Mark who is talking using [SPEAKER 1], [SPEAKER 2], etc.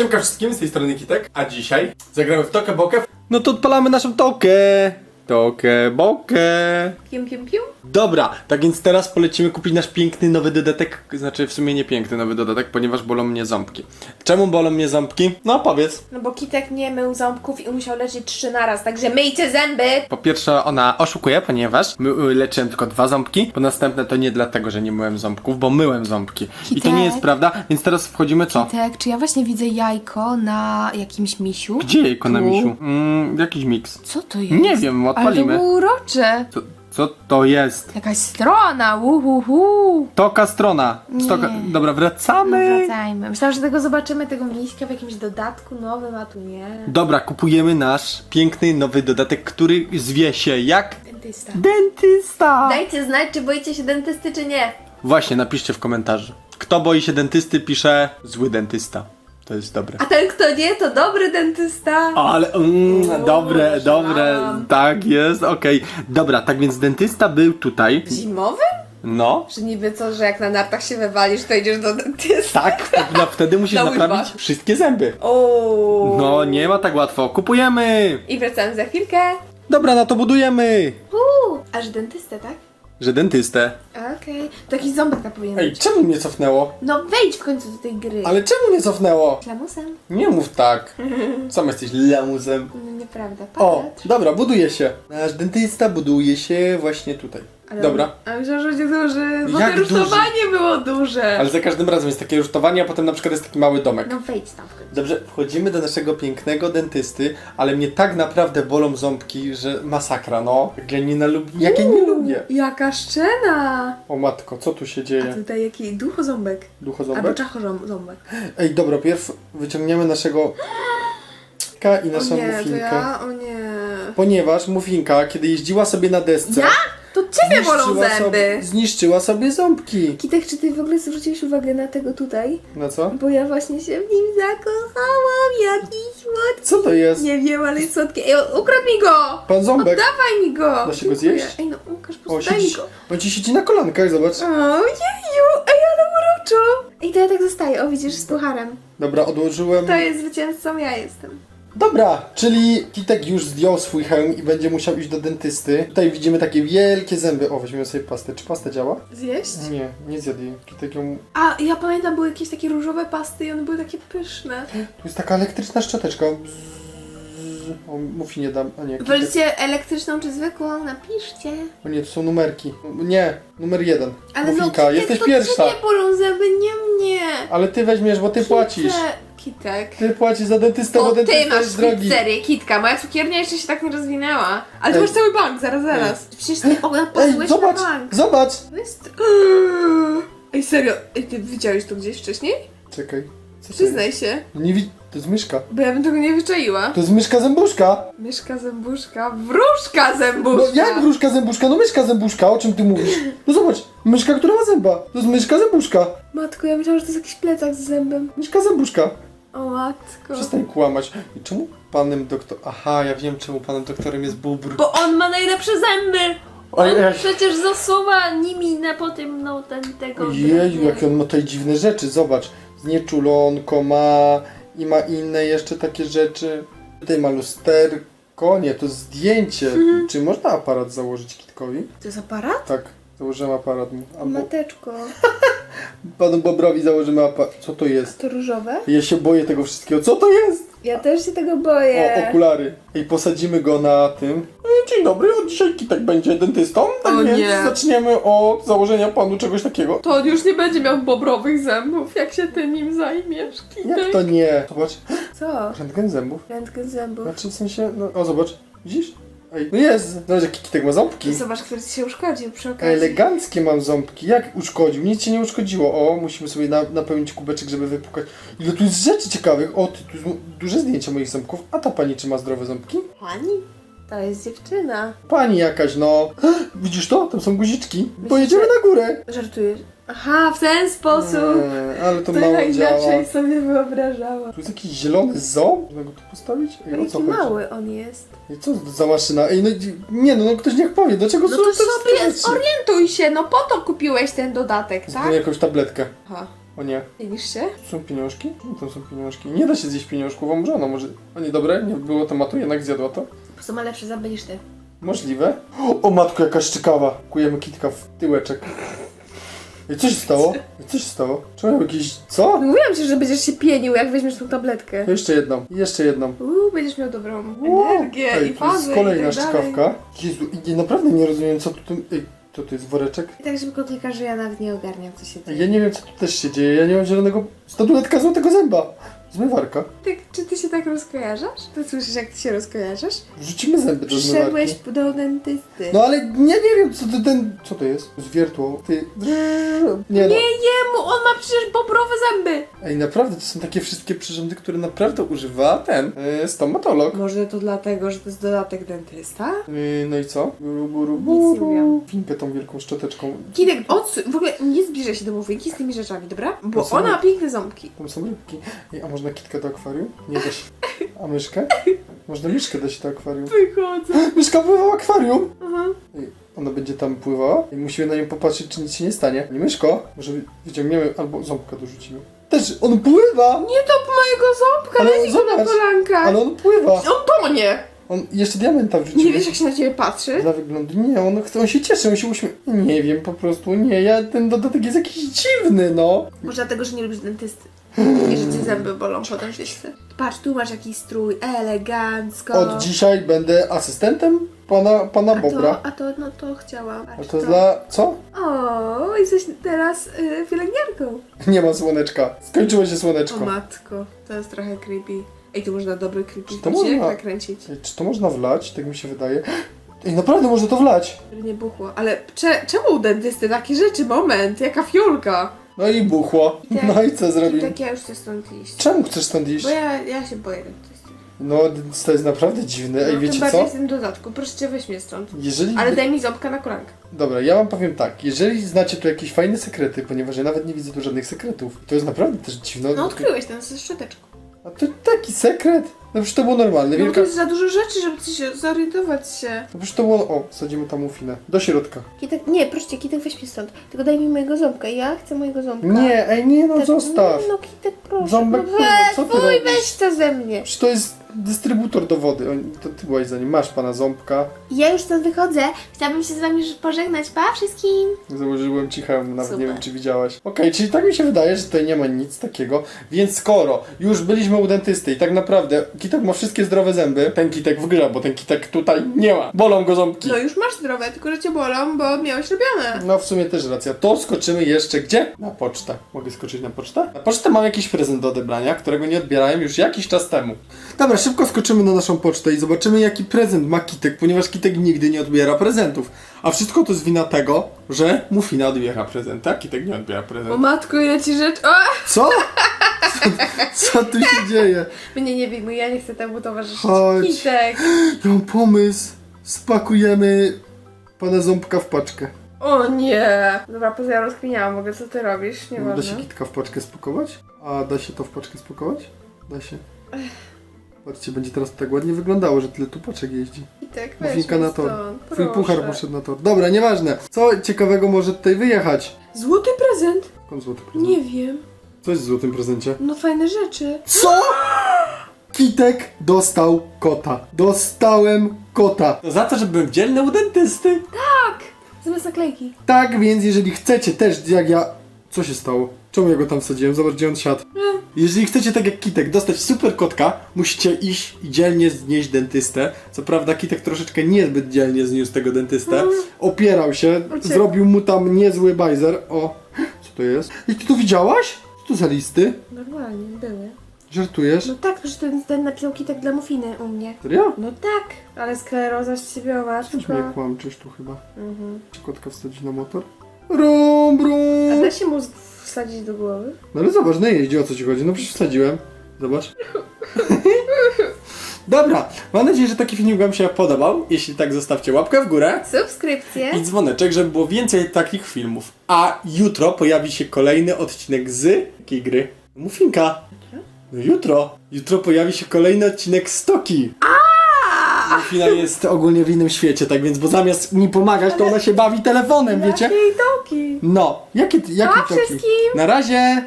[SPEAKER 1] Siemka wszystkim, z tej strony Kitek, a dzisiaj zagramy w Tokę Bokę. No to odpalamy naszą Tokę. Tokę Bokę.
[SPEAKER 2] Pium, pium, pium.
[SPEAKER 1] Dobra, tak więc teraz polecimy kupić nasz piękny nowy dodatek, znaczy w sumie nie piękny nowy dodatek, ponieważ bolą mnie ząbki. Czemu bolą mnie ząbki? No powiedz.
[SPEAKER 2] No bo Kitek nie mył ząbków i musiał leczyć trzy naraz, także myjcie zęby!
[SPEAKER 1] Po pierwsze ona oszukuje, ponieważ my, y, leczyłem tylko dwa ząbki, po następne to nie dlatego, że nie myłem ząbków, bo myłem ząbki. I to nie jest prawda, więc teraz wchodzimy co?
[SPEAKER 2] Tak, czy ja właśnie widzę jajko na jakimś misiu?
[SPEAKER 1] Gdzie jejko na
[SPEAKER 2] Tu.
[SPEAKER 1] misiu? Mm, jakiś miks.
[SPEAKER 2] Co to jest?
[SPEAKER 1] Nie wiem,
[SPEAKER 2] Ale to było urocze!
[SPEAKER 1] Co, co to jest?
[SPEAKER 2] Jakaś strona, uhuhu!
[SPEAKER 1] Toka strona.
[SPEAKER 2] Nie.
[SPEAKER 1] Stoka... Dobra,
[SPEAKER 2] No
[SPEAKER 1] wracamy.
[SPEAKER 2] wracajmy. Myślałam, że tego zobaczymy, tego miśka w jakimś dodatku nowym, a tu nie.
[SPEAKER 1] Dobra, kupujemy nasz piękny nowy dodatek, który zwie się jak
[SPEAKER 2] Dentysta.
[SPEAKER 1] Dentysta.
[SPEAKER 2] Dajcie znać, czy boicie się dentysty, czy nie.
[SPEAKER 1] Właśnie, napiszcie w komentarzu. Kto boi się dentysty, pisze zły dentysta. To jest dobre.
[SPEAKER 2] A ten, kto nie, to dobry dentysta.
[SPEAKER 1] Ale, mm, dobre, dobre, tak jest, okej. Dobra, tak więc dentysta był tutaj.
[SPEAKER 2] Zimowy?
[SPEAKER 1] No,
[SPEAKER 2] Że niby co, że jak na nartach się wywalisz, to idziesz do dentysty.
[SPEAKER 1] tak, no, wtedy musisz
[SPEAKER 2] Na
[SPEAKER 1] naprawić wszystkie zęby.
[SPEAKER 2] O.
[SPEAKER 1] No, nie ma tak łatwo. Kupujemy!
[SPEAKER 2] I wracamy za chwilkę.
[SPEAKER 1] Dobra, no to budujemy!
[SPEAKER 2] Uuu, aż dentystę, tak?
[SPEAKER 1] Że dentystę.
[SPEAKER 2] Okej. To jakiś ząbek tam powinien
[SPEAKER 1] Ej,
[SPEAKER 2] być.
[SPEAKER 1] czemu mnie cofnęło?
[SPEAKER 2] No wejdź w końcu do tej gry.
[SPEAKER 1] Ale czemu mnie cofnęło?
[SPEAKER 2] Lamusem?
[SPEAKER 1] Nie mów tak. Sam jesteś lamusem.
[SPEAKER 2] No nieprawda.
[SPEAKER 1] O,
[SPEAKER 2] Patrz.
[SPEAKER 1] dobra, buduje się. Nasz dentysta buduje się właśnie tutaj.
[SPEAKER 2] Ale-
[SPEAKER 1] Dobra.
[SPEAKER 2] A myślałam, że będzie duży, bo
[SPEAKER 1] Jak
[SPEAKER 2] to rusztowanie było duże.
[SPEAKER 1] Ale za każdym razem jest takie rusztowanie, a potem na przykład jest taki mały domek.
[SPEAKER 2] No wejdź tam w końcu.
[SPEAKER 1] Dobrze, wchodzimy do naszego pięknego dentysty, ale mnie tak naprawdę bolą ząbki, że masakra, no. Jak ja nie, jak ja nie lubię.
[SPEAKER 2] Jaka szczena!
[SPEAKER 1] O matko, co tu się
[SPEAKER 2] A
[SPEAKER 1] dzieje?
[SPEAKER 2] tutaj jaki duchoząbek. Albo
[SPEAKER 1] Duchoząbek?
[SPEAKER 2] czachoząbek.
[SPEAKER 1] Ej, dobra, pierw wyciągniemy naszego Ka i naszą
[SPEAKER 2] O nie, to
[SPEAKER 1] mufinkę.
[SPEAKER 2] ja? O nie.
[SPEAKER 1] Ponieważ mufinka, kiedy jeździła sobie na desce,
[SPEAKER 2] Ja? Ciebie bolą
[SPEAKER 1] zniszczyła
[SPEAKER 2] zęby!
[SPEAKER 1] Sobie, zniszczyła sobie ząbki.
[SPEAKER 2] Kitek, czy ty w ogóle zwróciłeś uwagę na tego tutaj?
[SPEAKER 1] Na co?
[SPEAKER 2] Bo ja właśnie się w nim zakochałam, jaki słodki.
[SPEAKER 1] Co to jest?
[SPEAKER 2] Nie wiem, ale jest słodki. Ej, ukradł mi go!
[SPEAKER 1] Pan ząbek.
[SPEAKER 2] Oddawaj mi go!
[SPEAKER 1] Da się go
[SPEAKER 2] Dziękuję.
[SPEAKER 1] zjeść?
[SPEAKER 2] Ej, no Łukasz,
[SPEAKER 1] O,
[SPEAKER 2] postaj mi
[SPEAKER 1] siedzi,
[SPEAKER 2] go.
[SPEAKER 1] on ci siedzi na kolankach, zobacz.
[SPEAKER 2] Ojeju, ej, ale uroczo! Ej, to ja tak zostaję, o widzisz, z pucharem.
[SPEAKER 1] Dobra, odłożyłem.
[SPEAKER 2] To jest zwycięzcą, ja jestem.
[SPEAKER 1] Dobra, czyli Kitek już zdjął swój hełm i będzie musiał iść do dentysty. Tutaj widzimy takie wielkie zęby. O, weźmiemy sobie pastę. Czy pasta działa?
[SPEAKER 2] Zjeść?
[SPEAKER 1] Nie, nie zjadł jej. Kitek ją...
[SPEAKER 2] A, ja pamiętam, były jakieś takie różowe pasty i one były takie pyszne.
[SPEAKER 1] Tu jest taka elektryczna szczoteczka. Bzzz. O, mufi nie dam. A nie, Kitek.
[SPEAKER 2] Wolicie elektryczną czy zwykłą? Napiszcie.
[SPEAKER 1] O nie, to są numerki. Nie, numer jeden.
[SPEAKER 2] Ale
[SPEAKER 1] Mufinka,
[SPEAKER 2] no, Kitek,
[SPEAKER 1] jesteś
[SPEAKER 2] to
[SPEAKER 1] pierwsza.
[SPEAKER 2] ciebie bolą zęby, nie mnie.
[SPEAKER 1] Ale ty weźmiesz, bo ty płacisz.
[SPEAKER 2] Kitek. Kitek.
[SPEAKER 1] Ty płacisz za dentystę, bo
[SPEAKER 2] ty
[SPEAKER 1] dentysta
[SPEAKER 2] masz
[SPEAKER 1] jest drogi.
[SPEAKER 2] pizzerię, Kitka. Moja cukiernia jeszcze się tak nie rozwinęła. Ale ty
[SPEAKER 1] Ej.
[SPEAKER 2] masz cały bank, zaraz, zaraz. Przecież ty
[SPEAKER 1] Ej,
[SPEAKER 2] na
[SPEAKER 1] zobacz,
[SPEAKER 2] bank.
[SPEAKER 1] zobacz.
[SPEAKER 2] To jest... Ej, serio? Ej, ty widziałeś to gdzieś wcześniej?
[SPEAKER 1] Czekaj. Co to
[SPEAKER 2] Przyznaj
[SPEAKER 1] jest?
[SPEAKER 2] się.
[SPEAKER 1] Nie wi... To jest myszka.
[SPEAKER 2] Bo ja bym tego nie wyczaiła.
[SPEAKER 1] To jest myszka zębuszka.
[SPEAKER 2] Myszka zębuszka, wróżka
[SPEAKER 1] No
[SPEAKER 2] zębuszka.
[SPEAKER 1] jak wróżka zębuszka? No myszka zębuszka, o czym ty mówisz? No zobacz, myszka, która ma zęba. To jest myszka zębuszka.
[SPEAKER 2] Matko, ja myślałam, że to jest jakiś plecak z zębem.
[SPEAKER 1] Myszka zębuszka.
[SPEAKER 2] O matko.
[SPEAKER 1] Przestań kłamać. I czemu panem doktor... Aha, ja wiem czemu panem doktorem jest bubr.
[SPEAKER 3] Bo on ma najlepsze zęby!
[SPEAKER 1] Oj,
[SPEAKER 3] On
[SPEAKER 1] ej.
[SPEAKER 3] przecież zasuwa nimi na potem no ten tego.
[SPEAKER 1] Jeju, jakie on ma tutaj dziwne rzeczy, zobacz. Znieczulonko ma i ma inne jeszcze takie rzeczy. Tutaj ma lusterko, nie, to zdjęcie.
[SPEAKER 2] Mhm.
[SPEAKER 1] Czy można aparat założyć Kitkowi?
[SPEAKER 2] To jest aparat?
[SPEAKER 1] Tak, założyłem aparat. Albo
[SPEAKER 2] Mateczko.
[SPEAKER 1] panu Bobrowi założymy aparat. Co to jest?
[SPEAKER 2] To różowe?
[SPEAKER 1] Ja się boję tego wszystkiego. Co to jest?
[SPEAKER 2] Ja też się tego
[SPEAKER 1] O,
[SPEAKER 2] boję.
[SPEAKER 1] okulary. I posadzimy go na tym. E, Dzień dobry, od dzisiaj Kitek będzie dentystą. Tak
[SPEAKER 2] O
[SPEAKER 1] więc
[SPEAKER 2] nie.
[SPEAKER 1] zaczniemy od założenia panu czegoś takiego.
[SPEAKER 3] To on już nie będzie miał bobrowych zębów, jak się ty nim zajmiesz,
[SPEAKER 1] Jak
[SPEAKER 3] Kitek.
[SPEAKER 1] to nie? Zobacz,
[SPEAKER 2] Co?
[SPEAKER 1] rentgen zębów.
[SPEAKER 2] Rentgen zębów.
[SPEAKER 1] Znaczy w sensie, no o zobacz, widzisz? Ej, no jest, zobacz jaki Kitek ma ząbki.
[SPEAKER 2] Zobacz, który ci się uszkodził przy okazji.
[SPEAKER 1] Eleganckie mam ząbki. Jak uszkodził? Nic się nie uszkodziło. O, musimy sobie na, napełnić kubeczek, żeby wypukać. Ile tu jest rzeczy ciekawych. O, ty, tu jest duże zdjęcia moich ząbków. A ta pani czy ma zdrowe ząbki?
[SPEAKER 2] Pani? To jest dziewczyna.
[SPEAKER 1] Pani jakaś, no. Widzisz to? Tam są guziczki.
[SPEAKER 2] Myślisz,
[SPEAKER 1] Pojedziemy
[SPEAKER 2] że-
[SPEAKER 1] na górę.
[SPEAKER 2] Żartujesz. Aha, w ten sposób.
[SPEAKER 1] Nie, ale to
[SPEAKER 2] To
[SPEAKER 1] mało
[SPEAKER 2] ja
[SPEAKER 1] działa.
[SPEAKER 2] inaczej sobie wyobrażałam.
[SPEAKER 1] Tu jest jakiś zielony ząb. Go tu postawić? Ej, o
[SPEAKER 2] Jaki
[SPEAKER 1] co chodzi?
[SPEAKER 2] mały on jest.
[SPEAKER 1] Ej, co za maszyna? Ej, no nie no, no ktoś niech powie, dlaczego
[SPEAKER 2] No
[SPEAKER 1] są
[SPEAKER 2] to
[SPEAKER 1] te
[SPEAKER 2] sobie
[SPEAKER 1] rzeczy?
[SPEAKER 2] zorientuj się, no po to kupiłeś ten dodatek,
[SPEAKER 1] Zgubię
[SPEAKER 2] tak?
[SPEAKER 1] jakąś tabletkę.
[SPEAKER 2] Aha.
[SPEAKER 1] O nie.
[SPEAKER 2] Dzielisz się?
[SPEAKER 1] Tu są pieniążki? No to są pieniążki. Nie da się zjeść pieniążków, a może ona może... O nie, dobre? Nie było tematu, jednak zjadła to.
[SPEAKER 2] Po prostu ma lepsze zęby niż ty.
[SPEAKER 1] Możliwe. O matko, jaka szczekawa. Kujemy kitka w tyłeczek. I co się stało? I co się stało? Czemu jakieś... Co?
[SPEAKER 2] Mówiłam ci, że będziesz się pienił, jak weźmiesz tą tabletkę.
[SPEAKER 1] Jeszcze jedną. Jeszcze jedną.
[SPEAKER 2] Uuu, będziesz miał dobrą
[SPEAKER 1] Wow.
[SPEAKER 2] energię
[SPEAKER 1] Ej,
[SPEAKER 2] i
[SPEAKER 1] to jest kolejna
[SPEAKER 2] i tak dalej.
[SPEAKER 1] Jezu, i naprawdę nie rozumiem, co tu... tym- Ej, to tu jest woreczek?
[SPEAKER 2] I tak szybko klikasz, że ja nawet nie ogarniam, co się dzieje.
[SPEAKER 1] Ja nie wiem, co tu też się dzieje. Ja nie mam zielonego... Statuetka złotego zęba. Zmywarka.
[SPEAKER 2] Ty, czy ty się tak rozkojarzasz? Ty słyszysz, jak ty się rozkojarzasz?
[SPEAKER 1] Wrzucimy zęby do
[SPEAKER 2] Przyszedłeś
[SPEAKER 1] zmywarki.
[SPEAKER 2] do dentysty.
[SPEAKER 1] No ale nie, nie wiem, co to ten... Co to jest? Zwiertło. Ty... Nie no.
[SPEAKER 2] Nie jemu, on ma przecież bobrowe zęby!
[SPEAKER 1] Ej, naprawdę, to są takie wszystkie przyrządy, które naprawdę używa ten yy, stomatolog.
[SPEAKER 2] Może to dlatego, że to jest dodatek dentysta?
[SPEAKER 1] Yy, no i co? Buru, buru,
[SPEAKER 2] Nic nie
[SPEAKER 1] buru.
[SPEAKER 2] wiem.
[SPEAKER 1] Winkę tą wielką szczoteczką.
[SPEAKER 2] Kidek, odsuń, w ogóle nie zbliżaj się do muffinki z tymi rzeczami, dobra? Bo
[SPEAKER 1] To są-
[SPEAKER 2] ona ma piękne ząbki.
[SPEAKER 1] Tam są rybki. Ej, a można kitkę do akwarium? Nie da się. A myszkę? Można myszkę dać do akwarium.
[SPEAKER 2] Wychodzę.
[SPEAKER 1] Myszka pływa w akwarium!
[SPEAKER 2] Aha.
[SPEAKER 1] Ej, ona będzie tam pływała i musimy na nią popatrzeć, czy nic się nie stanie. Nie myszko? Może wyciągniemy albo ząbka dorzucimy. Też, on pływa!
[SPEAKER 2] Nie top mojego ząbka,
[SPEAKER 1] Ale
[SPEAKER 2] go na
[SPEAKER 1] zobacz,
[SPEAKER 2] kolankach.
[SPEAKER 1] Ale on pływa!
[SPEAKER 2] On tonie!
[SPEAKER 1] On jeszcze diamenta wrzucił.
[SPEAKER 2] Nie wiesz, jak się na ciebie patrzy?
[SPEAKER 1] Dla wyglądu nie, on, chce, on się cieszy, on się uśmiecha. Nie wiem, po prostu nie, ja, ten dodatek jest jakiś dziwny, no.
[SPEAKER 2] Może dlatego, że nie lubisz dentysty. I że cię zęby bolą po dentysty. Patrz, tu masz jakiś strój, elegancko.
[SPEAKER 1] Od dzisiaj będę asystentem pana, pana
[SPEAKER 2] a
[SPEAKER 1] Bobra.
[SPEAKER 2] to, a to, no to chciałam.
[SPEAKER 1] A
[SPEAKER 2] Patrz,
[SPEAKER 1] to dla... co?
[SPEAKER 2] O, jesteś teraz y, pielęgniarką.
[SPEAKER 1] Nie ma słoneczka. Skończyło się
[SPEAKER 2] O
[SPEAKER 1] słoneczko.
[SPEAKER 2] matko, to jest trochę creepy. Ej, tu można dobry creepy
[SPEAKER 1] to można?
[SPEAKER 2] nakręcić,
[SPEAKER 1] Ej, Czy to można wlać? Tak mi się wydaje. Ej, naprawdę można to wlać.
[SPEAKER 2] żeby nie buchło. Ale cze, czemu u dentysty takie rzeczy? Moment, jaka fiolka.
[SPEAKER 1] No i buchło.
[SPEAKER 2] Tak.
[SPEAKER 1] No i co zrobimy?
[SPEAKER 2] Tak ja już chcę stąd iść.
[SPEAKER 1] Czemu chcesz stąd iść?
[SPEAKER 2] Bo ja, ja się boję dentysty.
[SPEAKER 1] No, to jest naprawdę dziwne. Ej,
[SPEAKER 2] no,
[SPEAKER 1] wiecie
[SPEAKER 2] tym bardziej
[SPEAKER 1] co?
[SPEAKER 2] w tym dodatku. Proszę cię, weź mnie stąd.
[SPEAKER 1] Jeżeli...
[SPEAKER 2] Ale daj mi ząbka na kolankę.
[SPEAKER 1] Dobra, ja wam powiem tak. Jeżeli znacie tu jakieś fajne sekrety, ponieważ ja nawet nie widzę tu żadnych sekretów, to jest naprawdę też dziwne.
[SPEAKER 2] No odkryłeś ten ze szczoteczką.
[SPEAKER 1] A to taki sekret? No przecież to było normalne.
[SPEAKER 2] No bo
[SPEAKER 1] Wielka...
[SPEAKER 2] to jest za dużo rzeczy, żeby ci się zorientować się.
[SPEAKER 1] No przecież to było... O, wsadzimy tam mufinę. Do środka.
[SPEAKER 2] Kitek, nie, proszę cię, Kitek weź mnie stąd. Tylko daj mi mojego ząbka. Ja chcę mojego ząbka.
[SPEAKER 1] Nie, ej, nie no,
[SPEAKER 2] Tak,
[SPEAKER 1] zostaw.
[SPEAKER 2] No, no Kitek, proszę.
[SPEAKER 1] Ząbek,
[SPEAKER 2] no, weź,
[SPEAKER 1] co ty
[SPEAKER 2] fuj,
[SPEAKER 1] robisz?
[SPEAKER 2] weź to ze mnie.
[SPEAKER 1] Przecież to jest dystrybutor do wody. Oni- To ty byłaś za nim. Masz pana ząbka.
[SPEAKER 2] Ja już stąd wychodzę. Chciałabym się z wami już pożegnać. Pa wszystkim.
[SPEAKER 1] Założyłem ci hełm, nawet nie
[SPEAKER 2] Super.
[SPEAKER 1] wiem czy widziałaś. Okej, czyli tak mi się wydaje, że tutaj nie ma nic takiego. Więc skoro już byliśmy u dentysty i tak naprawdę Kitek ma wszystkie zdrowe zęby, ten Kitek w grze, bo ten Kitek tutaj nie ma. Bolą go ząbki.
[SPEAKER 2] No już masz zdrowe, tylko że cię bolą, bo miałeś robione.
[SPEAKER 1] No w sumie też racja. To skoczymy jeszcze gdzie? Na pocztę. Mogę skoczyć na pocztę? Na pocztę mam jakiś prezent do odebrania, którego nie odbierałem już jakiś czas temu. Dobra, szybko skoczymy na naszą pocztę i zobaczymy jaki prezent ma Kitek, ponieważ Kitek nigdy nie odbiera prezentów. A wszystko to jest wina tego, że Mufina odbiera prezent, tak? Kitek nie odbiera
[SPEAKER 2] O
[SPEAKER 1] prezent.
[SPEAKER 2] matko, ile ci rzeczy. O!
[SPEAKER 1] Co? Co, co tu się dzieje?
[SPEAKER 2] Mnie nie wyjmuj, ja nie chcę temu towarzyszyć.
[SPEAKER 1] Chodź.
[SPEAKER 2] Kitek.
[SPEAKER 1] Ja mam pomysł. Spakujemy pana ząbka w paczkę.
[SPEAKER 2] O nie. Dobra, poza ja rozkminiałam, mogę co ty robisz,
[SPEAKER 1] Da się kitka w paczkę spakować? A da się to w paczkę spakować? Da się. Patrzcie, będzie teraz tak ładnie wyglądało, że tyle tu paczek jeździ.
[SPEAKER 2] Kitek, weź
[SPEAKER 1] Mufinka
[SPEAKER 2] mnie
[SPEAKER 1] na tor.
[SPEAKER 2] stąd,
[SPEAKER 1] Twój
[SPEAKER 2] proszę.
[SPEAKER 1] puchar poszedł na tor. Dobra, nieważne. Co ciekawego może tutaj wyjechać?
[SPEAKER 2] Złoty prezent?
[SPEAKER 1] Skąd złoty prezent?
[SPEAKER 2] Nie wiem.
[SPEAKER 1] Co jest w złotym prezencie?
[SPEAKER 2] No fajne rzeczy.
[SPEAKER 1] Co? Kitek dostał kota. Dostałem kota. Za to, że byłem dzielny u dentysty.
[SPEAKER 2] Zamiast naklejki.
[SPEAKER 1] Tak więc, jeżeli chcecie też, jak ja... Co się stało? Czemu ja go tam wsadziłem? Zobacz, gdzie on siadł. Jeżeli chcecie, tak jak Kitek, dostać super kotka, musicie iść i dzielnie znieść dentystę. Co prawda, Kitek troszeczkę niezbyt dzielnie zniósł tego dentystę. Opierał się,
[SPEAKER 2] Uciekł.
[SPEAKER 1] zrobił mu tam niezły bajzer. O, co to jest? I ty to widziałaś? To za listy?
[SPEAKER 2] Normalnie, były.
[SPEAKER 1] Żartujesz?
[SPEAKER 2] No tak, że ten, ten napisał Kitek dla Mufiny u mnie.
[SPEAKER 1] Serio?
[SPEAKER 2] No tak, ale skleroza ściebiowa,
[SPEAKER 1] Coś mnie kłamczysz tu chyba.
[SPEAKER 2] Mhm.
[SPEAKER 1] Czy kotka wsadzić na motor? Rum,
[SPEAKER 2] A
[SPEAKER 1] brum.
[SPEAKER 2] da się mózg wsadzić do głowy?
[SPEAKER 1] No ale zobacz, no jeździ, o co ci chodzi? No przecież wsadziłem. Zobacz. Dobra, mam nadzieję, że taki film wam się podobał. Jeśli tak, zostawcie łapkę w górę
[SPEAKER 2] Subskrypcje.
[SPEAKER 1] i dzwoneczek, żeby było więcej takich filmów. A jutro pojawi się kolejny odcinek z jakiej gry? Mufinka. No jutro. Jutro pojawi się kolejny odcinek z Toki. Mufina jest ogólnie w innym świecie, tak więc, bo zamiast mi pomagać, to ona się bawi telefonem, wiecie?
[SPEAKER 2] Jakiej doki.
[SPEAKER 1] No, jakie, jakie
[SPEAKER 2] Pa wszystkim!
[SPEAKER 1] Na razie!